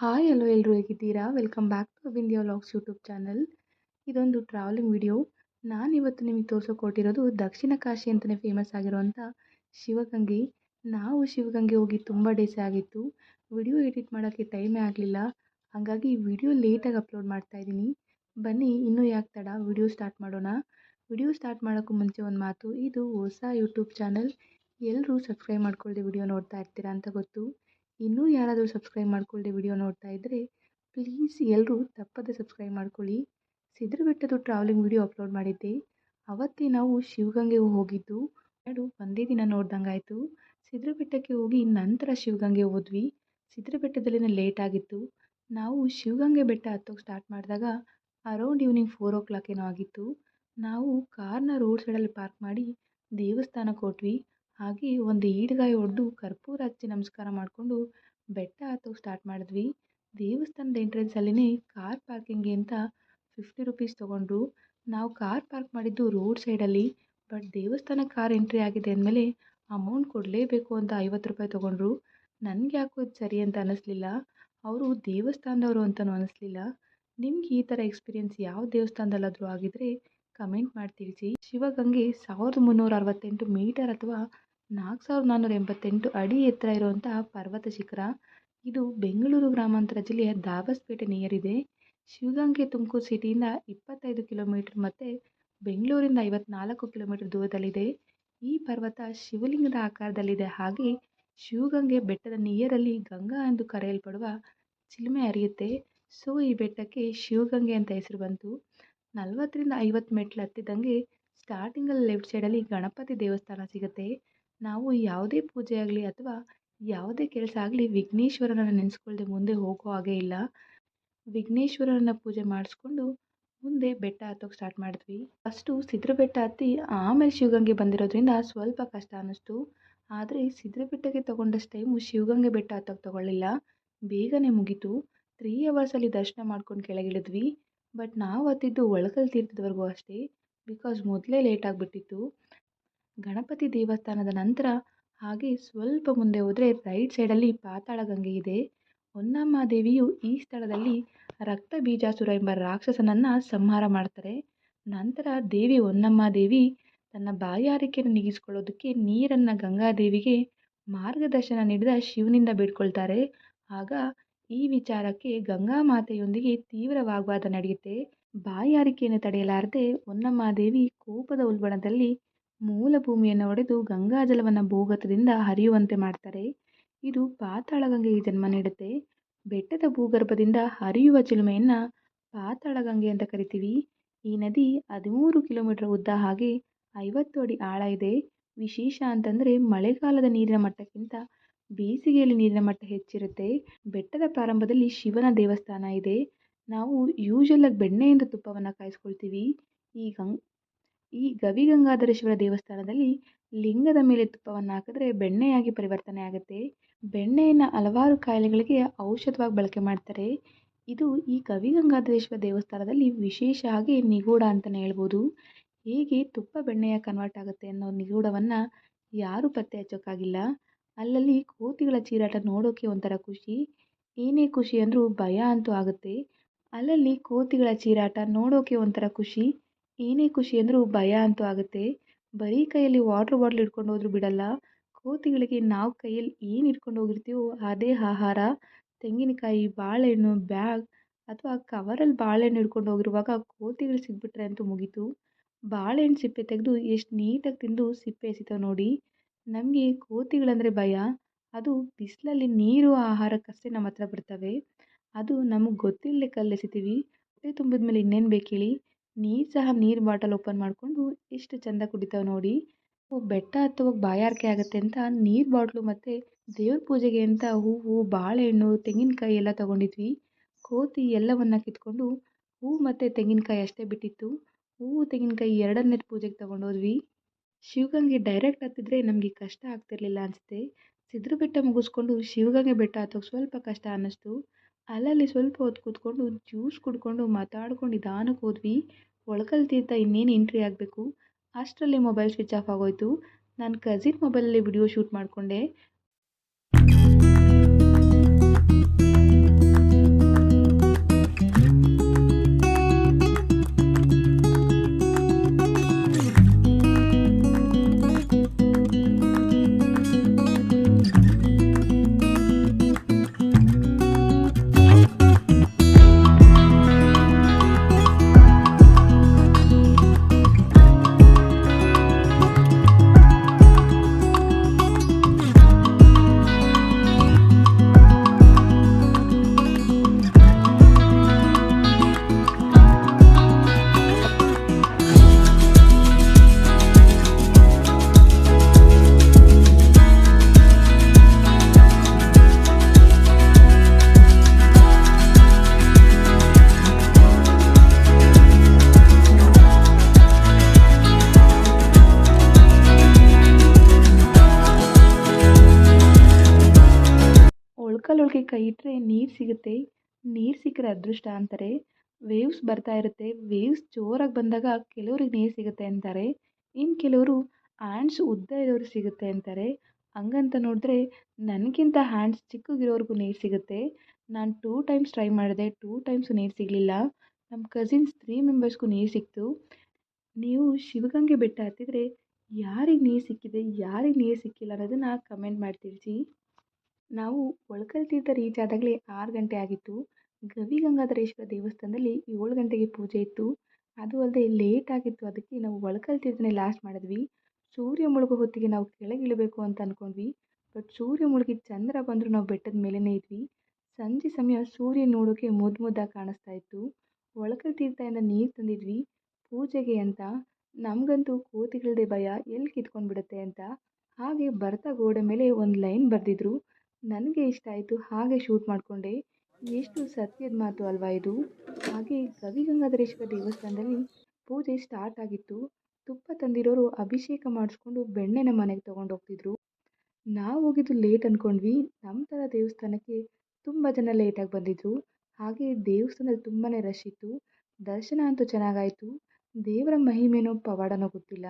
Hi ಎಲ್ಲೋ ಎಲ್ಲರೂ ಹೇಗಿದ್ದೀರಾ? Welcome back to India vlogs YouTube channel ಇದೊಂದು ಟ್ರಾವೆಲಿಂಗ್ ವಿಡಿಯೋ ನಾನಿವತ್ತು ನಿಮಗೆ ತೋರಿಸೋಕೊಟ್ಟಿರೋದು ದಕ್ಷಿಣ ಕಾಶಿ ಅಂತಲೇ ಫೇಮಸ್ ಆಗಿರುವಂಥ ಶಿವಗಂಗೆ. ನಾವು ಶಿವಗಂಗೆ ಹೋಗಿ ತುಂಬ ಡೇಸ್ ಆಗಿತ್ತು. ವಿಡಿಯೋ ಎಡಿಟ್ ಮಾಡೋಕ್ಕೆ ಟೈಮೇ ಆಗಲಿಲ್ಲ. ಹಾಗಾಗಿ ವಿಡಿಯೋ ಲೇಟಾಗಿ ಅಪ್ಲೋಡ್ ಮಾಡ್ತಾ ಇದ್ದೀನಿ. ಬನ್ನಿ, ಇನ್ನೂ ಯಾಕೆ ತಡ? ವಿಡಿಯೋ ಸ್ಟಾರ್ಟ್ ಮಾಡೋಣ. ವಿಡಿಯೋ ಸ್ಟಾರ್ಟ್ ಮಾಡೋಕ್ಕೂ ಮುಂಚೆ ಒಂದು ಮಾತು. ಇದು ಹೊಸ ಯೂಟ್ಯೂಬ್ ಚಾನಲ್ ಎಲ್ಲರೂ ಸಬ್ಸ್ಕ್ರೈಬ್ ಮಾಡ್ಕೊಳ್ಳದೆ ವಿಡಿಯೋ ನೋಡ್ತಾ ಇರ್ತೀರಾ ಅಂತ ಗೊತ್ತು. ಇನ್ನೂ ಯಾರಾದರೂ ಸಬ್ಸ್ಕ್ರೈಬ್ ಮಾಡ್ಕೊಳ್ಳದೆ ವಿಡಿಯೋ ನೋಡ್ತಾ ಇದ್ದರೆ ಪ್ಲೀಸ್ ಎಲ್ಲರೂ ತಪ್ಪದೆ ಸಬ್ಸ್ಕ್ರೈಬ್ ಮಾಡ್ಕೊಳ್ಳಿ. ಸಿದ್ರಬೆಟ್ಟದು ಟ್ರಾವೆಲಿಂಗ್ ವಿಡಿಯೋ ಅಪ್ಲೋಡ್ ಮಾಡಿದ್ದೆ. ಅವತ್ತೇ ನಾವು ಶಿವಗಂಗೆಗೆ ಹೋಗಿದ್ದು. ಎರಡು ಒಂದೇ ದಿನ ನೋಡ್ದಂಗಾಯಿತು. ಸಿದ್ರಬೆಟ್ಟಕ್ಕೆ ಹೋಗಿ ನಂತರ ಶಿವಗಂಗೆ ಹೋದ್ವಿ. ಸಿದ್ರಬೆಟ್ಟದಲ್ಲಿನ ಲೇಟ್ ಆಗಿತ್ತು. ನಾವು ಶಿವಗಂಗೆ ಬೆಟ್ಟ ಹತ್ತೋಕ್ಕೆ ಸ್ಟಾರ್ಟ್ ಮಾಡಿದಾಗ around evening four o'clock ಏನೋ ಆಗಿತ್ತು. ನಾವು ಕಾರ್ನ ರೋಡ್ ಸೈಡಲ್ಲಿ ಪಾರ್ಕ್ ಮಾಡಿ ದೇವಸ್ಥಾನಕ್ಕೆ ಹೊರಟ್ವಿ ಹಾಗೆ ಒಂದು ಈಡ್ಗಾಯಿ ಹೊಡೆದು ಕರ್ಪೂರ ಹಚ್ಚಿ ನಮಸ್ಕಾರ ಮಾಡಿಕೊಂಡು ಬೆಟ್ಟ ಹತ್ತೋಕೆ ಸ್ಟಾರ್ಟ್ ಮಾಡಿದ್ವಿ. ದೇವಸ್ಥಾನದ ಎಂಟ್ರೆನ್ಸಲ್ಲಿನೇ ಕಾರ್ ಪಾರ್ಕಿಂಗ್ಗೆ ಅಂತ ಫಿಫ್ಟಿ ರುಪೀಸ್ ತೊಗೊಂಡ್ರು. ನಾವು ಕಾರ್ ಪಾರ್ಕ್ ಮಾಡಿದ್ದು ರೋಡ್ ಸೈಡಲ್ಲಿ ಬಟ್ ದೇವಸ್ಥಾನ ಕಾರ್ ಎಂಟ್ರಿ ಆಗಿದೆ ಅಂದಮೇಲೆ ಅಮೌಂಟ್ ಕೊಡಲೇಬೇಕು ಅಂತ ಐವತ್ತು ರೂಪಾಯಿ ತೊಗೊಂಡ್ರು. ನನಗೆ ಯಾಕೋ ಇದು ಸರಿ ಅಂತ ಅನ್ನಿಸ್ಲಿಲ್ಲ ಅವರು ದೇವಸ್ಥಾನದವರು ಅಂತಲೂ ಅನ್ನಿಸ್ಲಿಲ್ಲ ನಿಮ್ಗೆ ಈ ಥರ ಎಕ್ಸ್ಪೀರಿಯೆನ್ಸ್ ಯಾವ ದೇವಸ್ಥಾನದಲ್ಲಾದರೂ ಆಗಿದ್ದರೆ ಕಮೆಂಟ್ ಮಾಡಿ ತಿಳಿಸಿ ಶಿವಗಂಗೆ ಸಾವಿರದ ಮುನ್ನೂರ ಅರವತ್ತೆಂಟು ಮೀಟರ್ ಅಥವಾ ನಾಲ್ಕು ಸಾವಿರದ ನಾನ್ನೂರ ಎಂಬತ್ತೆಂಟು ಅಡಿ ಎತ್ತರ ಇರುವಂತಹ ಪರ್ವತ ಶಿಖರ. ಇದು ಬೆಂಗಳೂರು ಗ್ರಾಮಾಂತರ ಜಿಲ್ಲೆಯ ದಾಬಸ್ಪೇಟೆ ಇದೆ. ಶಿವಗಂಗೆ ತುಮಕೂರು ಸಿಟಿಯಿಂದ ಇಪ್ಪತ್ತೈದು ಕಿಲೋಮೀಟ್ರ್ ಮತ್ತು ಬೆಂಗಳೂರಿಂದ ಐವತ್ನಾಲ್ಕು ಕಿಲೋಮೀಟ್ರ್ ದೂರದಲ್ಲಿದೆ. ಈ ಪರ್ವತ ಶಿವಲಿಂಗದ ಆಕಾರದಲ್ಲಿದೆ. ಹಾಗೆ ಶಿವಗಂಗೆ ಬೆಟ್ಟದ ನಿಯರಲ್ಲಿ ಗಂಗಾ ಎಂದು ಕರೆಯಲ್ಪಡುವ ಚಿಲುಮೆ ಹರಿಯುತ್ತೆ. ಸೊ ಈ ಬೆಟ್ಟಕ್ಕೆ ಶಿವಗಂಗೆ ಅಂತ ಹೆಸರು ಬಂತು. ನಲವತ್ತರಿಂದ ಐವತ್ತು ಮೆಟ್ಲು ಹತ್ತಿದಂಗೆ ಸ್ಟಾರ್ಟಿಂಗಲ್ಲಿ ಲೆಫ್ಟ್ ಸೈಡಲ್ಲಿ ಗಣಪತಿ ದೇವಸ್ಥಾನ ಸಿಗುತ್ತೆ. ನಾವು ಯಾವುದೇ ಪೂಜೆ ಆಗಲಿ ಅಥವಾ ಯಾವುದೇ ಕೆಲಸ ಆಗಲಿ ವಿಘ್ನೇಶ್ವರನನ್ನು ನೆನೆಸ್ಕೊಳ್ದೆ ಮುಂದೆ ಹೋಗೋ ಹಾಗೇ ಇಲ್ಲ. ವಿಘ್ನೇಶ್ವರನ ಪೂಜೆ ಮಾಡಿಸ್ಕೊಂಡು ಮುಂದೆ ಬೆಟ್ಟ ಹತ್ತೋಕೆ ಸ್ಟಾರ್ಟ್ ಮಾಡಿದ್ವಿ. ಫಸ್ಟು ಸಿದ್ರ ಬೆಟ್ಟ ಹತ್ತಿ ಆಮೇಲೆ ಶಿವಗಂಗೆ ಬಂದಿರೋದ್ರಿಂದ ಸ್ವಲ್ಪ ಕಷ್ಟ ಅನ್ನಿಸ್ತು. ಆದರೆ ಸಿದ್ರ ಬೆಟ್ಟಕ್ಕೆ ತೊಗೊಂಡಷ್ಟು ಟೈಮು ಶಿವಗಂಗೆ ಬೆಟ್ಟ ಹತ್ತೋಕೆ ತೊಗೊಳ್ಳಿಲ್ಲ. ಬೇಗನೆ ಮುಗೀತು. ತ್ರೀ ಅವರ್ಸಲ್ಲಿ ದರ್ಶನ ಮಾಡ್ಕೊಂಡು ಕೆಳಗಿಳಿದ್ವಿ. ಬಟ್ ನಾವು ಹತ್ತಿದ್ದು ಒಳಕಲ್ ತೀರ್ಥದವರೆಗೂ ಅಷ್ಟೇ. ಬಿಕಾಸ್ ಮೊದಲೇ ಲೇಟ್ ಆಗಿಬಿಟ್ಟಿತ್ತು. ಗಣಪತಿ ದೇವಸ್ಥಾನದ ನಂತರ ಹಾಗೆ ಸ್ವಲ್ಪ ಮುಂದೆ ಹೋದರೆ ರೈಟ್ ಸೈಡಲ್ಲಿ ಪಾತಾಳ ಗಂಗೆ ಇದೆ. ಹೊನ್ನಮ್ಮ ದೇವಿಯು ಈ ಸ್ಥಳದಲ್ಲಿ ರಕ್ತ ಬೀಜಾಸುರ ಎಂಬ ರಾಕ್ಷಸನನ್ನು ಸಂಹಾರ ಮಾಡ್ತಾರೆ. ನಂತರ ದೇವಿ ಹೊನ್ನಮ್ಮ ದೇವಿ ತನ್ನ ಬಾಯಾರಿಕೆಯನ್ನು ನೀಗಿಸ್ಕೊಳ್ಳೋದಕ್ಕೆ ನೀರನ್ನು ಗಂಗಾದೇವಿಗೆ ಮಾರ್ಗದರ್ಶನ ನೀಡಿದ ಶಿವನಿಂದ ಬೇಡ್ಕೊಳ್ತಾರೆ. ಆಗ ಈ ವಿಚಾರಕ್ಕೆ ಗಂಗಾ ಮಾತೆಯೊಂದಿಗೆ ತೀವ್ರ ವಾಗ್ವಾದ ನಡೆಯುತ್ತೆ. ಬಾಯಾರಿಕೆಯನ್ನು ತಡೆಯಲಾರದೆ ಹೊನ್ನಮ್ಮ ದೇವಿ ಕೋಪದ ಉಲ್ಬಣದಲ್ಲಿ ಮೂಲ ಭೂಮಿಯನ್ನು ಒಡೆದು ಗಂಗಾಜಲವನ್ನು ಭೂಗತದಿಂದ ಹರಿಯುವಂತೆ ಮಾಡ್ತಾರೆ. ಇದು ಪಾತಾಳಗಂಗೆಗೆ ಜನ್ಮ ನೀಡುತ್ತೆ. ಬೆಟ್ಟದ ಭೂಗರ್ಭದಿಂದ ಹರಿಯುವ ಚಿಲುಮೆಯನ್ನು ಪಾತಾಳಗಂಗೆ ಅಂತ ಕರಿತೀವಿ. ಈ ನದಿ ಹದಿಮೂರು ಕಿಲೋಮೀಟರ್ ಉದ್ದ ಹಾಗೆ ಐವತ್ತು ಅಡಿ ಆಳ ಇದೆ. ವಿಶೇಷ ಅಂತಂದರೆ ಮಳೆಗಾಲದ ನೀರಿನ ಮಟ್ಟಕ್ಕಿಂತ ಬೇಸಿಗೆಯಲ್ಲಿ ನೀರಿನ ಮಟ್ಟ ಹೆಚ್ಚಿರುತ್ತೆ. ಬೆಟ್ಟದ ಪ್ರಾರಂಭದಲ್ಲಿ ಶಿವನ ದೇವಸ್ಥಾನ ಇದೆ. ನಾವು ಯೂಶಲಾಗಿ ಬೆಣ್ಣೆಯಿಂದ ತುಪ್ಪವನ್ನು ಕಾಯಿಸ್ಕೊಳ್ತೀವಿ. ಈ ಗಂಗ್ ಈ ಗವಿಗಂಗಾಧರೇಶ್ವರ ದೇವಸ್ಥಾನದಲ್ಲಿ ಲಿಂಗದ ಮೇಲೆ ತುಪ್ಪವನ್ನು ಹಾಕಿದ್ರೆ ಬೆಣ್ಣೆಯಾಗಿ ಪರಿವರ್ತನೆ ಆಗುತ್ತೆ. ಬೆಣ್ಣೆಯನ್ನು ಹಲವಾರು ಕಾಯಿಲೆಗಳಿಗೆ ಔಷಧವಾಗಿ ಬಳಕೆ ಮಾಡ್ತಾರೆ. ಇದು ಈ ಗವಿಗಂಗಾಧರೇಶ್ವರ ದೇವಸ್ಥಾನದಲ್ಲಿ ವಿಶೇಷ ಆಗಿ ನಿಗೂಢ ಅಂತಲೇ ಹೇಳ್ಬೋದು. ಹೇಗೆ ತುಪ್ಪ ಬೆಣ್ಣೆಯ ಕನ್ವರ್ಟ್ ಆಗುತ್ತೆ ಅನ್ನೋ ನಿಗೂಢವನ್ನು ಯಾರೂ ಪತ್ತೆ ಹಚ್ಚೋಕ್ಕಾಗಿಲ್ಲ. ಅಲ್ಲಲ್ಲಿ ಕೋತಿಗಳ ಚೀರಾಟ ನೋಡೋಕ್ಕೆ ಒಂಥರ ಖುಷಿ. ಏನೇ ಖುಷಿ ಅಂದರೂ ಭಯ ಅಂತೂ ಆಗುತ್ತೆ. ಅಲ್ಲಲ್ಲಿ ಕೋತಿಗಳ ಚೀರಾಟ ನೋಡೋಕ್ಕೆ ಒಂಥರ ಖುಷಿ. ಏನೇ ಖುಷಿ ಅಂದರೂ ಭಯ ಅಂತೂ ಆಗುತ್ತೆ. ಬರೀ ಕೈಯಲ್ಲಿ ವಾಟ್ರ್ ಬಾಟ್ಲ್ ಇಟ್ಕೊಂಡು ಹೋದ್ರೂ ಬಿಡಲ್ಲ. ಕೋತಿಗಳಿಗೆ ನಾವು ಕೈಯಲ್ಲಿ ಏನು ಇಟ್ಕೊಂಡು ಹೋಗಿರ್ತೀವೋ ಅದೇ ಆಹಾರ. ತೆಂಗಿನಕಾಯಿ, ಬಾಳೆಹಣ್ಣು, ಬ್ಯಾಗ್ ಅಥವಾ ಕವರಲ್ಲಿ ಬಾಳೆಹಣ್ಣು ಹಿಡ್ಕೊಂಡು ಹೋಗಿರುವಾಗ ಕೋತಿಗಳು ಸಿಕ್ಬಿಟ್ರೆ ಅಂತೂ ಮುಗೀತು. ಬಾಳೆಹಣ್ಣು ಸಿಪ್ಪೆ ತೆಗೆದು ಎಷ್ಟು ನೀಟಾಗಿ ತಿಂದು ಸಿಪ್ಪೆ ಎಸಿತಾವೆ ನೋಡಿ. ನಮಗೆ ಕೋತಿಗಳಂದರೆ ಭಯ. ಅದು ಬಿಸಿಲಲ್ಲಿ ನೀರು ಆಹಾರಕ್ಕಷ್ಟೇ ನಮ್ಮ ಹತ್ರ ಬರ್ತವೆ. ಅದು ನಮಗೆ ಗೊತ್ತಿಲ್ಲದೆ ಕಲ್ಲೆಸಿತೀವಿ. ಹೊಟ್ಟೆ ತುಂಬಿದ ಮೇಲೆ ಇನ್ನೇನು ಬೇಕು ಹೇಳಿ? ನೀರು ಸಹ ನೀರು ಬಾಟಲ್ ಓಪನ್ ಮಾಡಿಕೊಂಡು ಎಷ್ಟು ಚಂದ ಕುಡಿತಾವೆ ನೋಡಿ. ಓ, ಬೆಟ್ಟ ಹತ್ತುವಾಗ ಬಾಯಾರಿಕೆ ಆಗುತ್ತೆ ಅಂತ ನೀರು ಬಾಟ್ಲು ಮತ್ತು ದೇವ್ರ ಪೂಜೆಗೆ ಅಂತ ಹೂವು, ಬಾಳೆಹಣ್ಣು, ತೆಂಗಿನಕಾಯಿ ಎಲ್ಲ ತಗೊಂಡಿದ್ವಿ. ಕೋತಿ ಎಲ್ಲವನ್ನು ಕಿತ್ಕೊಂಡು ಹೂವು ಮತ್ತು ತೆಂಗಿನಕಾಯಿ ಅಷ್ಟೇ ಬಿಟ್ಟಿತ್ತು. ಹೂವು, ತೆಂಗಿನಕಾಯಿ ಎರಡನ್ನೇ ಪೂಜೆಗೆ ತೊಗೊಂಡೋದ್ವಿ. ಶಿವಗಂಗೆ ಡೈರೆಕ್ಟ್ ಹತ್ತಿದ್ರೆ ನಮಗೆ ಕಷ್ಟ ಆಗ್ತಿರ್ಲಿಲ್ಲ ಅನಿಸುತ್ತೆ. ಸಿದ್ರ ಬೆಟ್ಟ ಮುಗಿಸ್ಕೊಂಡು ಶಿವಗಂಗೆ ಬೆಟ್ಟ ಹತ್ತೋಕೆ ಸ್ವಲ್ಪ ಕಷ್ಟ ಅನ್ನಿಸ್ತು. ಅಲ್ಲಲ್ಲಿ ಸ್ವಲ್ಪ ಹೊತ್ತು ಕೂತ್ಕೊಂಡು ಜ್ಯೂಸ್ ಕುಡ್ಕೊಂಡು ಮಾತಾಡ್ಕೊಂಡು ನಿಧಾನಕ್ಕೆ ಹೋದ್ವಿ. ಒಳಕಲ್ ತೀರ್ಥ ಇನ್ನೇನು ಎಂಟ್ರಿ ಆಗಬೇಕು? ಅಷ್ಟರಲ್ಲಿ ಮೊಬೈಲ್ ಸ್ವಿಚ್ ಆಫ್ ಆಗೋಯಿತು. ನಾನು ಕಸಿನ್ ಮೊಬೈಲಲ್ಲಿ ವಿಡಿಯೋ ಶೂಟ್ ಮಾಡಿಕೊಂಡೆ. ಕೈ ಇಟ್ಟರೆ ನೀರು ಸಿಗುತ್ತೆ. ನೀರು ಸಿಕ್ಕರೆ ಅದೃಷ್ಟ ಅಂತಾರೆ. ವೇವ್ಸ್ ಬರ್ತಾ ಇರುತ್ತೆ. ವೇವ್ಸ್ ಜೋರಾಗಿ ಬಂದಾಗ ಕೆಲವ್ರಿಗೆ ನೀರು ಸಿಗುತ್ತೆ ಅಂತಾರೆ. ಇನ್ನು ಕೆಲವರು ಹ್ಯಾಂಡ್ಸ್ ಉದ್ದ ಇರೋರು ಸಿಗುತ್ತೆ ಅಂತಾರೆ. ಹಂಗಂತ ನೋಡಿದ್ರೆ ನನಗಿಂತ ಹ್ಯಾಂಡ್ಸ್ ಚಿಕ್ಕಗಿರೋರ್ಗೂ ನೀರು ಸಿಗುತ್ತೆ. ನಾನು ಟೂ ಟೈಮ್ಸ್ ಟ್ರೈ ಮಾಡಿದೆ. ಟೂ ಟೈಮ್ಸು ನೀರು ಸಿಗಲಿಲ್ಲ. ನಮ್ಮ ಕಸಿನ್ಸ್ ತ್ರೀ ಮೆಂಬರ್ಸ್ಗೂ ನೀರು ಸಿಕ್ತು. ನೀವು ಶಿವಗಂಗೆ ಬೆಟ್ಟ ಹತ್ತಿದರೆ ಯಾರಿಗೆ ನೀರು ಸಿಕ್ಕಿದೆ? ಯಾರಿಗೆ ನೀರು ಸಿಕ್ಕಿಲ್ಲ ಅನ್ನೋದನ್ನು ಕಮೆಂಟ್ ಮಾಡಿ ತಿಳಿಸಿ ನಾವು ಒಳಕಲ್ ತೀರ್ಥ ರೀಚ್ ಆದಾಗಲೇ ಆರು ಗಂಟೆ ಆಗಿತ್ತು. ಗವಿ ಗಂಗಾಧರೇಶ್ವರ ದೇವಸ್ಥಾನದಲ್ಲಿ ಏಳು ಗಂಟೆಗೆ ಪೂಜೆ ಇತ್ತು. ಅದು ಅಲ್ಲದೆ ಲೇಟ್ ಆಗಿತ್ತು. ಅದಕ್ಕೆ ನಾವು ಒಳಕಲ್ ತೀರ್ಥನೇ ಲಾಸ್ಟ್ ಮಾಡಿದ್ವಿ. ಸೂರ್ಯ ಮುಳುಗೋ ಹೊತ್ತಿಗೆ ನಾವು ಕೆಳಗೆ ಇಳಬೇಕು ಅಂತ ಅಂದ್ಕೊಂಡ್ವಿ ಬಟ್ ಸೂರ್ಯ ಮುಳುಗಿ ಚಂದ್ರ ಬಂದರೂ ನಾವು ಬೆಟ್ಟದ ಮೇಲೇ ಇದ್ವಿ. ಸಂಜೆ ಸಮಯ ಸೂರ್ಯ ನೋಡೋಕ್ಕೆ ಮುದ್ದು ಮುದ್ದಾಗಿ ಕಾಣಿಸ್ತಾ ಇತ್ತು. ಒಳಕಲ್ ತೀರ್ಥದಿಂದ ನೀರು ತಂದಿದ್ವಿ. ಪೂಜೆಗೆ ಅಂತ. ನಮಗಂತೂ ಕೋತಿಗಳದೇ ಭಯ ಎಲ್ಲಿ ಕಿತ್ಕೊಂಡು ಬಿಡುತ್ತೆ ಅಂತ. ಹಾಗೆ ಬರ್ತಾ ಗೋಡೆ ಮೇಲೆ ಒಂದು ಲೈನ್ ಬರೆದಿದ್ರು. ನನಗೆ ಇಷ್ಟ ಆಯಿತು, ಹಾಗೆ ಶೂಟ್ ಮಾಡಿಕೊಂಡೆ. ಎಷ್ಟು ಸತ್ಯದ ಮಾತು ಅಲ್ವಾ ಇದು? ಹಾಗೆ ಗವಿಗಂಗಾಧರೇಶ್ವರ ದೇವಸ್ಥಾನದಲ್ಲಿ ಪೂಜೆ ಸ್ಟಾರ್ಟ್ ಆಗಿತ್ತು. ತುಪ್ಪ ತಂದಿರೋರು ಅಭಿಷೇಕ ಮಾಡಿಸ್ಕೊಂಡು ಬೆಣ್ಣೆನ ಮನೆಗೆ ತೊಗೊಂಡು ಹೋಗ್ತಿದ್ರು. ನಾವು ಹೋಗಿದ್ದು ಲೇಟ್ ಅಂದ್ಕೊಂಡ್ವಿ ನಮ್ಮ ಥರ ದೇವಸ್ಥಾನಕ್ಕೆ ತುಂಬ ಜನ ಲೇಟಾಗಿ ಬಂದಿದ್ದರು ಹಾಗೆ ದೇವಸ್ಥಾನದಲ್ಲಿ ತುಂಬಾ ರಶ್ ಇತ್ತು. ದರ್ಶನ ಅಂತೂ ಚೆನ್ನಾಗಾಯಿತು. ದೇವರ ಮಹಿಮೆನೋ ಪವಾಡನೋ ಗೊತ್ತಿಲ್ಲ.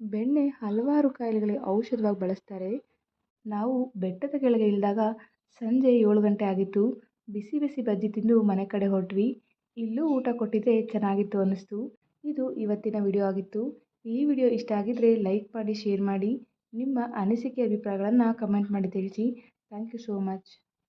ಬೆಣ್ಣೆ ಹಲವಾರು ಕಾಯಿಲೆಗಳಿಗೆ ಔಷಧವಾಗಿ ಬಳಸ್ತಾರೆ. ನಾವು ಬೆಟ್ಟದ ಕೆಳಗೆ ಇಳಿದಾಗ ಸಂಜೆ ಏಳು ಗಂಟೆ ಆಗಿತ್ತು. ಬಿಸಿ ಬಿಸಿ ಬಜ್ಜಿ ತಿಂದು ಮನೆ ಕಡೆ ಹೊರಟ್ವಿ. ಇಲ್ಲೂ ಊಟ ಕೊಟ್ಟಿದ್ದೆ ಚೆನ್ನಾಗಿತ್ತು ಅನ್ನಿಸ್ತು. ಇದು ಇವತ್ತಿನ ವಿಡಿಯೋ ಆಗಿತ್ತು. ಈ ವಿಡಿಯೋ ಇಷ್ಟ ಆಗಿದ್ದರೆ ಲೈಕ್ ಮಾಡಿ, ಶೇರ್ ಮಾಡಿ. ನಿಮ್ಮ ಅನಿಸಿಕೆ, ಅಭಿಪ್ರಾಯಗಳನ್ನು ಕಮೆಂಟ್ ಮಾಡಿ ತಿಳಿಸಿ. Thank you so much.